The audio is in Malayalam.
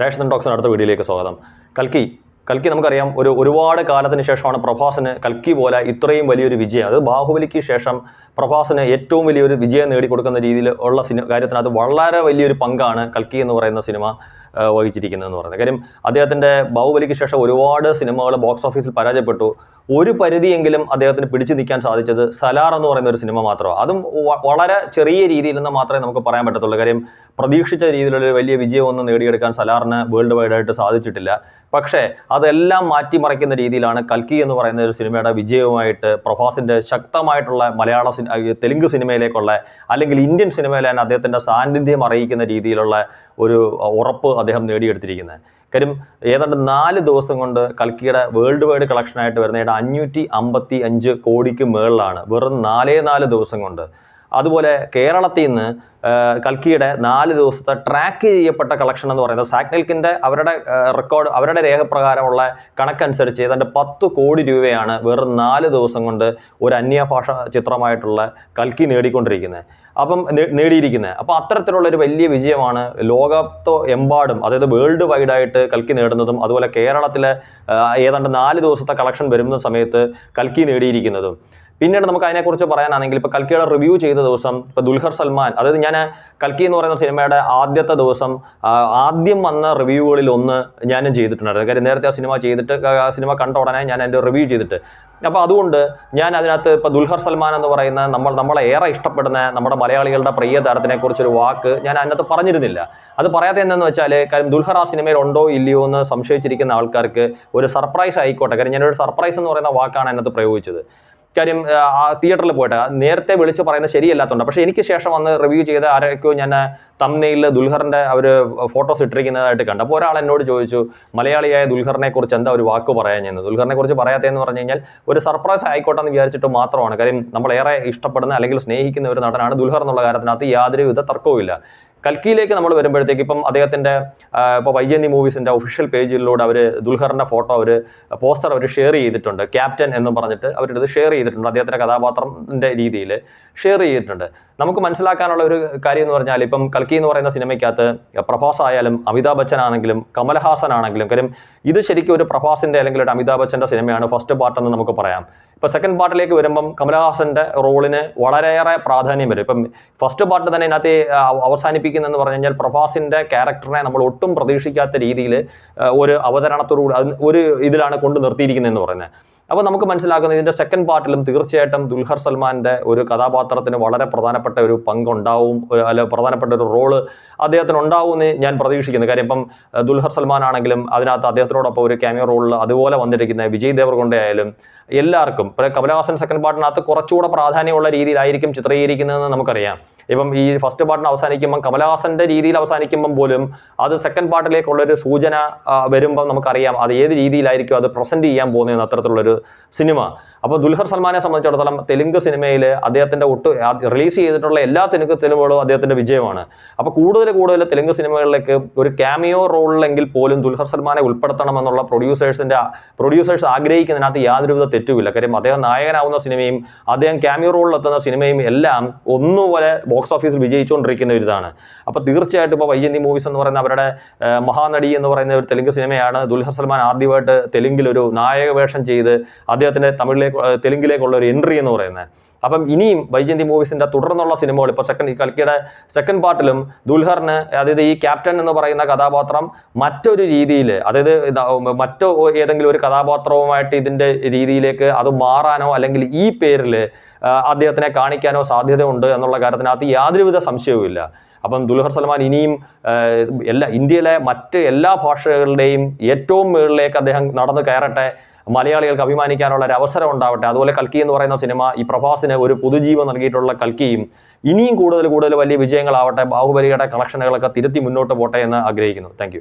ഡാഷൻ ടോക്സിന് അടുത്ത വീഡിയോയിലേക്ക് സ്വാഗതം. കൽക്കി കൽക്കി നമുക്കറിയാം ഒരു ഒരുപാട് കാലത്തിന് ശേഷമാണ് പ്രഭാസിന് കൽക്കി പോലെ ഇത്രയും വലിയൊരു വിജയം. അത് ബാഹുബലിക്ക് ശേഷം പ്രഭാസിന് ഏറ്റവും വലിയൊരു വിജയം നേടിക്കൊടുക്കുന്ന രീതിയിൽ ഉള്ള സിനിമ കാര്യത്തിനകത്ത് വളരെ വലിയൊരു പങ്കാണ് കൽക്കി എന്ന് പറയുന്ന സിനിമ വഹിച്ചിരിക്കുന്നതെന്ന് പറയുന്നത്. കാര്യം അദ്ദേഹത്തിന്റെ ബാഹുബലിക്ക് ശേഷം ഒരുപാട് സിനിമകൾ ബോക്സ് ഓഫീസിൽ പരാജയപ്പെട്ടു. ഒരു പരിധിയെങ്കിലും അദ്ദേഹത്തിന് പിടിച്ചു നിൽക്കാൻ സാധിച്ചത് സലാർ എന്ന് പറയുന്ന ഒരു സിനിമ മാത്രമാണ്. അതും വളരെ ചെറിയ രീതിയിൽ നിന്ന് മാത്രമേ നമുക്ക് പറയാൻ പറ്റത്തുള്ളൂ. കാര്യം പ്രതീക്ഷിച്ച രീതിയിലുള്ള വലിയ വിജയമൊന്നും നേടിയെടുക്കാൻ സലാറിന് വേൾഡ് വൈഡ് ആയിട്ട് സാധിച്ചിട്ടില്ല. പക്ഷേ അതെല്ലാം മാറ്റിമറിക്കുന്ന രീതിയിലാണ് കൽക്കി എന്ന് പറയുന്ന ഒരു സിനിമയുടെ വിജയവുമായിട്ട് പ്രഭാസിന്റെ ശക്തമായിട്ടുള്ള മലയാള തെലുങ്ക് സിനിമയിലേക്കുള്ള അല്ലെങ്കിൽ ഇന്ത്യൻ സിനിമയിലെ അദ്ദേഹത്തിന്റെ സാന്നിധ്യം അറിയിക്കുന്ന രീതിയിലുള്ള ഒരു ഉറപ്പ് അദ്ദേഹം നേടിയെടുത്തിരിക്കുന്നത്. കാര്യം ഏതാണ്ട് നാല് ദിവസം കൊണ്ട് കൽക്കിയുടെ വേൾഡ് വൈഡ് കളക്ഷനായിട്ട് വരുന്ന ഏതാണ്ട് അഞ്ഞൂറ്റി അമ്പത്തി അഞ്ച് കോടിക്ക് മേളിലാണ്. വെറും നാലേ നാല് ദിവസം കൊണ്ട്. അതുപോലെ കേരളത്തിൽ നിന്ന് കൽക്കിയുടെ നാല് ദിവസത്തെ ട്രാക്ക് ചെയ്യപ്പെട്ട കളക്ഷൻ എന്ന് പറയുന്നത് സാക്നിൽക്കിന്റെ അവരുടെ റെക്കോർഡ് അവരുടെ രേഖപ്രകാരമുള്ള കണക്കനുസരിച്ച് ഏതാണ്ട് പത്ത് കോടി രൂപയാണ് വെറും നാല് ദിവസം കൊണ്ട് ഒരു അന്യഭാഷ ചിത്രമായിട്ടുള്ള കൽക്കി നേടിക്കൊണ്ടിരിക്കുന്നത് അപ്പം നേടിയിരിക്കുന്നത് അപ്പോൾ അത്തരത്തിലുള്ള ഒരു വലിയ വിജയമാണ് ലോകത്ത് എമ്പാടും അതായത് വേൾഡ് വൈഡായിട്ട് കൽക്കി നേടുന്നതും അതുപോലെ കേരളത്തിലെ ഏതാണ്ട് നാല് ദിവസത്തെ കളക്ഷൻ വരുന്ന സമയത്ത് കൽക്കി നേടിയിരിക്കുന്നതും. പിന്നീട് നമുക്ക് അതിനെക്കുറിച്ച് പറയാനാണെങ്കിൽ ഇപ്പോൾ കൽക്കിയുടെ റിവ്യൂ ചെയ്ത ദിവസം ഇപ്പോൾ ദുൽഖർ സൽമാൻ അതായത് ഞാൻ കൽക്കി എന്ന് പറയുന്ന സിനിമയുടെ ആദ്യത്തെ ദിവസം ആദ്യം വന്ന റിവ്യൂകളിൽ ഒന്ന് ഞാനും ചെയ്തിട്ടുണ്ടായിരുന്നു. കാര്യം നേരത്തെ ആ സിനിമ ചെയ്തിട്ട് ആ സിനിമ കണ്ട ഉടനെ ഞാൻ എന്റെ റിവ്യൂ ചെയ്തിട്ട്. അപ്പോൾ അതുകൊണ്ട് ഞാൻ അതിനകത്ത് ഇപ്പോൾ ദുൽഖർ സൽമാൻ എന്ന് പറയുന്ന നമ്മൾ നമ്മളെ ഏറെ ഇഷ്ടപ്പെടുന്ന നമ്മുടെ മലയാളികളുടെ പ്രിയ താരത്തിനെ കുറിച്ചൊരു വാക്ക് ഞാൻ അതിനകത്ത് പറഞ്ഞിരുന്നില്ല. അത് പറയാതെ എന്തെന്ന് വെച്ചാൽ കാര്യം ദുൽഖർ ആ സിനിമയിൽ ഉണ്ടോ ഇല്ലയോ എന്ന് സംശയിച്ചിരിക്കുന്ന ആൾക്കാർക്ക് ഒരു സർപ്രൈസ് ആയിക്കോട്ടെ. കാര്യം ഞാനൊരു സർപ്രൈസ് എന്ന് പറയുന്ന വാക്കാണ് അതിനകത്ത് പ്രയോഗിച്ചത്. കാര്യം തിയേറ്ററിൽ പോയിട്ട്. നേരത്തെ വിളിച്ച് പറയുന്നത് ശരിയല്ലാത്തതുകൊണ്ട് പക്ഷേ എനിക്ക് ശേഷം വന്ന് റിവ്യൂ ചെയ്ത ആരൊക്കെയോ ഞാൻ തമ്നയിൽ ദുൽഹറിന്റെ അവർ ഫോട്ടോസ് ഇട്ടിരിക്കുന്നതായിട്ട് കണ്ടു. അപ്പോൾ ഒരാൾ എന്നോട് ചോദിച്ചു മലയാളിയായ ദുൽഖറിനെ കുറിച്ച് എന്താ ഒരു വാക്ക് പറയാൻ ഞാൻ ദുൽഖറിനെ കുറിച്ച് പറയാത്തതെന്ന് പറഞ്ഞു കഴിഞ്ഞാൽ ഒരു സർപ്രൈസ് ആയിക്കോട്ടെ എന്ന് വിചാരിച്ചിട്ട് മാത്രമാണ്. കാര്യം നമ്മളേറെ ഇഷ്ടപ്പെടുന്ന അല്ലെങ്കിൽ സ്നേഹിക്കുന്ന ഒരു നടനാണ് ദുൽഹർ എന്നുള്ള കാര്യത്തിനകത്ത് യാതൊരുവിധ തർക്കവുമില്ല. കൽക്കിയിലേക്ക് നമ്മൾ വരുമ്പോഴത്തേക്ക് ഇപ്പം അദ്ദേഹത്തിന്റെ ഇപ്പോൾ വൈജയന്തി മൂവീസിന്റെ ഒഫീഷ്യൽ പേജിലൂടെ അവർ ദുൽഹറിന്റെ ഫോട്ടോ അവർ പോസ്റ്റർ അവർ ഷെയർ ചെയ്തിട്ടുണ്ട്. ക്യാപ്റ്റൻ എന്ന് പറഞ്ഞിട്ട് അവരുടെ ഷെയർ ചെയ്തിട്ടുണ്ട്. അദ്ദേഹത്തിന്റെ കഥാപാത്രത്തിന്റെ രീതിയിൽ ഷെയർ ചെയ്തിട്ടുണ്ട്. നമുക്ക് മനസ്സിലാക്കാനുള്ള ഒരു കാര്യം എന്ന് പറഞ്ഞാൽ ഇപ്പം കൽക്കി എന്ന് പറയുന്ന സിനിമയ്ക്കകത്ത് പ്രഭാസ് ആയാലും അമിതാഭ് ബച്ചൻ ആണെങ്കിലും കമൽഹാസൻ ആണെങ്കിലും കാര്യം ഇത് ശരിക്കും ഒരു പ്രഭാസിന്റെ അല്ലെങ്കിൽ ഒരു അമിതാഭ് ബച്ചന്റെ സിനിമയാണ്. ഫസ്റ്റ് പാർട്ട് എന്ന് നമുക്ക് പറയാം. ഇപ്പം സെക്കൻഡ് പാർട്ടിലേക്ക് വരുമ്പം കമലഹാസന്റെ റോളിന് വളരെയേറെ പ്രാധാന്യം വരും. ഇപ്പം ഫസ്റ്റ് പാർട്ട് തന്നെ ഇതിനകത്ത് അവസാനിപ്പിക്കുന്നതെന്ന് പറഞ്ഞു കഴിഞ്ഞാൽ പ്രഭാസിന്റെ ക്യാരക്ടറിനെ നമ്മൾ ഒട്ടും പ്രതീക്ഷിക്കാത്ത രീതിയിൽ ഒരു അവതരണത്തോടുകൂടി ഒരു ഇതിലാണ് കൊണ്ട് നിർത്തിയിരിക്കുന്നതെന്ന് പറയുന്നത്. അപ്പോൾ നമുക്ക് മനസ്സിലാക്കുന്നത് ഇതിന്റെ സെക്കൻഡ് പാർട്ടിലും തീർച്ചയായിട്ടും ദുൽഹർ സൽമാന്റെ ഒരു കഥാപാത്രത്തിന് വളരെ പ്രധാനപ്പെട്ട ഒരു പങ്കുണ്ടാവും അല്ല പ്രധാനപ്പെട്ട ഒരു റോൾ അദ്ദേഹത്തിന് ഉണ്ടാവും എന്ന് ഞാൻ പ്രതീക്ഷിക്കുന്നു. കാര്യം ഇപ്പം ദുൽഹർ സൽമാൻ ആണെങ്കിലും അതിനകത്ത് അദ്ദേഹത്തിനോടൊപ്പം ഒരു ക്യാമിയോ റോളിൽ അതുപോലെ വന്നിരിക്കുന്ന വിജയ് ദേവർകൊണ്ട ആയാലും എല്ലാവർക്കും കമലഹാസൻ സെക്കൻഡ് പാർട്ടിനകത്ത് കുറച്ചുകൂടെ പ്രാധാന്യമുള്ള രീതിയിലായിരിക്കും ചിത്രീകരിക്കുന്നതെന്ന് നമുക്കറിയാം. ഇപ്പം ഈ ഫസ്റ്റ് പാർട്ടിന് അവസാനിക്കുമ്പം കമലഹാസന്റെ രീതിയിൽ അവസാനിക്കുമ്പം പോലും അത് സെക്കൻഡ് പാർട്ടിലേക്കുള്ള ഒരു സൂചന വരുമ്പം നമുക്കറിയാം അത് ഏത് രീതിയിലായിരിക്കും അത് പ്രസന്റ് ചെയ്യാൻ പോകുന്നതെന്ന് അത്തരത്തിലുള്ളൊരു സിനിമ. അപ്പോൾ ദുൽഹർ സൽമാനെ സംബന്ധിച്ചിടത്തോളം തെലുങ്ക് സിനിമയിൽ അദ്ദേഹത്തിന്റെ ഒട്ട് റിലീസ് ചെയ്തിട്ടുള്ള എല്ലാ തെലുങ്ക് സിനിമകളും അദ്ദേഹത്തിന്റെ വിജയമാണ്. അപ്പോൾ കൂടുതൽ കൂടുതൽ തെലുങ്ക് സിനിമകളിലേക്ക് ഒരു ക്യാമിയോ റോളിലെങ്കിൽ പോലും ദുൽഹർ സൽമാനെ ഉൾപ്പെടുത്തണമെന്നുള്ള പ്രൊഡ്യൂസേഴ്സിന്റെ പ്രൊഡ്യൂസേഴ്സ് ആഗ്രഹിക്കുന്നതിനകത്ത് യാതൊരുവിധ തെറ്റുമില്ല. കാര്യം അദ്ദേഹം നായകനാവുന്ന സിനിമയും അദ്ദേഹം ക്യാമിയോ റോളിലെത്തുന്ന സിനിമയും എല്ലാം ഒന്നുപോലെ ബോക്സ് ഓഫീസിൽ വിജയിച്ചുകൊണ്ടിരിക്കുന്ന ഒരു ഇതാണ് അപ്പോൾ തീർച്ചയായിട്ടും ഇപ്പോൾ വൈജയന്തി മൂവീസ് എന്ന് പറയുന്ന അവരുടെ മഹാനടി എന്ന് പറയുന്ന ഒരു തെലുങ്ക് സിനിമയാണ്. ദുൽഖർ സൽമാൻ ആദ്യമായിട്ട് തെലുങ്കിൽ ഒരു നായക വേഷം ചെയ്ത് അദ്ദേഹത്തിന്റെ തമിഴിലേക്ക് തെലുങ്കിലേക്കുള്ള ഒരു എൻട്രി എന്ന് പറയുന്നത്. അപ്പം ഇനിയും വൈജയന്തി മൂവീസിന്റെ തുടർന്നുള്ള സിനിമകൾ ഇപ്പോൾ സെക്കൻഡ് കൽക്കിയുടെ സെക്കൻഡ് പാർട്ടിലും ദുൽഹറിന് അതായത് ഈ ക്യാപ്റ്റൻ എന്ന് പറയുന്ന കഥാപാത്രം മറ്റൊരു രീതിയിൽ അതായത് മറ്റു മറ്റോ ഏതെങ്കിലും ഒരു കഥാപാത്രവുമായിട്ട് ഇതിന്റെ രീതിയിലേക്ക് അത് മാറാനോ അല്ലെങ്കിൽ ഈ പേരിൽ അദ്ദേഹത്തിനെ കാണിക്കാനോ സാധ്യതയുണ്ട് എന്നുള്ള കാര്യത്തിനകത്ത് യാതൊരുവിധ സംശയവുമില്ല. അപ്പം ദുൽഹർ സൽമാൻ ഇനിയും എല്ലാ ഇന്ത്യയിലെ മറ്റ് എല്ലാ ഭാഷകളുടെയും ഏറ്റവും മുകളിലേക്ക് അദ്ദേഹം നടന്നു കയറട്ടെ മലയാളികൾക്ക് അഭിമാനിക്കാനുള്ള ഒരു അവസരം ഉണ്ടാവട്ടെ. അതുപോലെ കൽക്കി എന്ന് പറയുന്ന സിനിമ ഈ പ്രഭാസിന് ഒരു പുതുജീവൻ നൽകിയിട്ടുള്ള കൽക്കിയും ഇനിയും കൂടുതൽ കൂടുതൽ വലിയ വിജയങ്ങളാവട്ടെ ബാഹുബലിയുടെ കളക്ഷനുകളൊക്കെ തിരുത്തി മുന്നോട്ട് പോട്ടെ എന്ന് ആഗ്രഹിക്കുന്നു. താങ്ക്